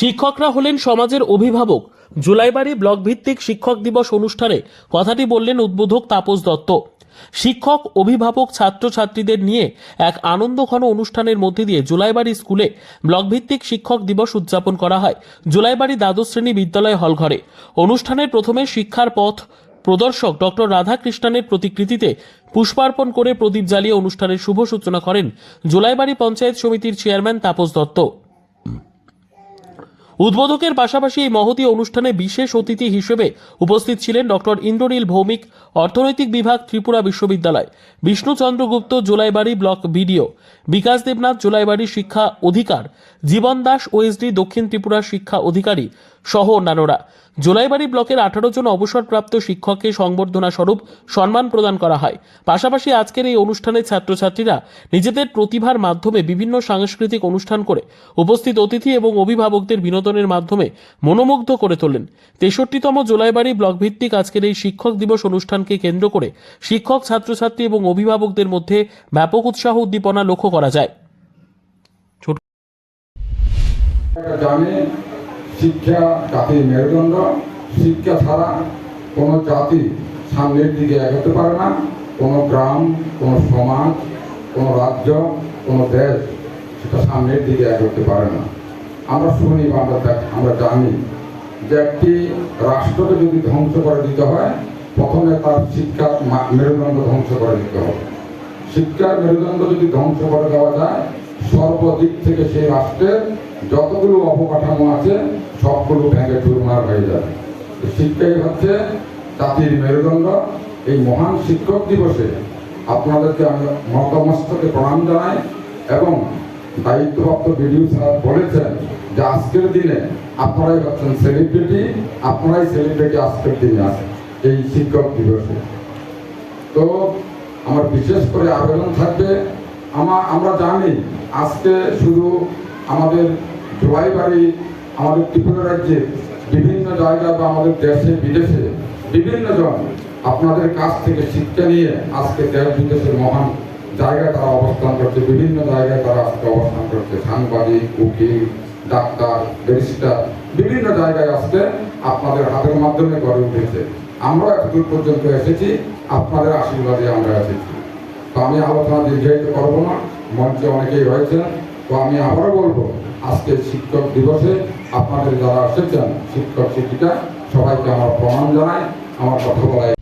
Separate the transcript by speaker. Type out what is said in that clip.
Speaker 1: শিক্ষকরা হলেন সমাজের অভিভাবক জুলাইবাড়ি ব্লক ভিত্তিক শিক্ষক দিবস অনুষ্ঠানে কথাটি বললেন উদ্বোধক তাপস দত্ত শিক্ষক অভিভাবক ছাত্রছাত্রীদের নিয়ে এক আনন্দঘন অনুষ্ঠানের মধ্যে দিয়ে জুলাইবাড়ি স্কুলে ব্লকভিত্তিক শিক্ষক দিবস উদযাপন করা হয় জুলাইবাড়ি দ্বাদশ শ্রেণী বিদ্যালয় হলঘরে অনুষ্ঠানের প্রথমে শিক্ষার পথ প্রদর্শক ডক্টর রাধাকৃষ্ণনের প্রতিকৃতিতে পুষ্পার্পণ করে প্রদীপ জ্বালিয়ে অনুষ্ঠানের শুভ সূচনা করেন জুলাইবাড়ি পঞ্চায়েত সমিতির চেয়ারম্যান তাপস দত্ত উদ্বোধকের পাশাপাশি এই মহতি অনুষ্ঠানে বিশেষ অতিথি হিসেবে উপস্থিত ছিলেন ডক্টর ইন্দ্রনীল ভৌমিক অর্থনৈতিক বিভাগ ত্রিপুরা বিশ্ববিদ্যালয় বিষ্ণুচন্দ্র গুপ্ত জোলাইবাড়ি ব্লক বিডিও বিকাশ দেবনাথ জোলাইবাড়ি শিক্ষা অধিকার জীবন দাস ওএসডি দক্ষিণ ত্রিপুরা শিক্ষা অধিকারী সহ অন্যান্যরা জোলাইবাড়ি ব্লকের আঠারো জন অবসরপ্রাপ্ত শিক্ষককে সংবর্ধনা স্বরূপ সম্মান প্রদান করা হয় পাশাপাশি আজকের এই অনুষ্ঠানে ছাত্রছাত্রীরা নিজেদের প্রতিভার মাধ্যমে বিভিন্ন সাংস্কৃতিক অনুষ্ঠান করে উপস্থিত অতিথি এবং অভিভাবকদের বিনোদনের মাধ্যমে মনোমুগ্ধ করে তোলেন তেষট্টিতম জোলাইবাড়ি ব্লক ভিত্তিক আজকের এই শিক্ষক দিবস অনুষ্ঠানকে কেন্দ্র করে শিক্ষক ছাত্রছাত্রী এবং অভিভাবকদের মধ্যে ব্যাপক উৎসাহ উদ্দীপনা লক্ষ্য করা যায়
Speaker 2: জানে শিক্ষা জাতির মেরুদণ্ড শিক্ষা ছাড়া কোনো জাতি সামনের দিকে এগোতে পারে না কোনো গ্রাম কোনো সমাজ কোনো রাজ্য কোনো দেশ সেটা সামনের দিকে এগোতে পারে না আমরা শুনি আমরা আমরা আমরা জানি যে একটি রাষ্ট্রকে যদি ধ্বংস করে দিতে হয় প্রথমে তার শিক্ষার মেরুদণ্ড ধ্বংস করে দিতে হবে শিক্ষার মেরুদণ্ড যদি ধ্বংস করে দেওয়া যায় সর্বদিক থেকে সেই রাষ্ট্রের যতগুলো অপকাঠামো আছে সবগুলো ভেঙে চুরমার হয়ে যায় শিক্ষাই হচ্ছে জাতির মেরুদণ্ড এই মহান শিক্ষক দিবসে আপনাদেরকে আমি মতমস্তকে প্রণাম জানাই এবং দায়িত্বপ্রাপ্ত বিডিও স্যার বলেছেন যে আজকের দিনে আপনারাই হচ্ছেন সেলিব্রিটি আপনারাই সেলিব্রিটি আজকের দিনে আছে এই শিক্ষক দিবসে তো আমার বিশেষ করে আবেদন থাকবে আমরা জানি আজকে শুধু আমাদের দুবাই বাড়ি আমাদের ত্রিপুরা রাজ্যে বিভিন্ন জায়গা বা আমাদের দেশে বিদেশে বিভিন্ন জন আপনাদের কাছ থেকে শিক্ষা নিয়ে আজকে দেশ বিদেশের মহান জায়গায় তারা অবস্থান করছে বিভিন্ন জায়গায় তারা আজকে অবস্থান করছে সাংবাদিক উকিল ডাক্তার ব্যারিস্টার বিভিন্ন জায়গায় আজকে আপনাদের হাতের মাধ্যমে গড়ে উঠেছে আমরা এতদূর পর্যন্ত এসেছি আপনাদের আশীর্বাদে আমরা এসেছি তো আমি আলোচনা দীর্ঘায়িত করবো না মঞ্চে অনেকেই রয়েছেন তো আমি আবারও বলবো আজকে শিক্ষক দিবসে আপনাদের যারা এসেছেন শিক্ষক শিক্ষিকা সবাইকে আমার প্রণাম জানাই আমার কথা বলাই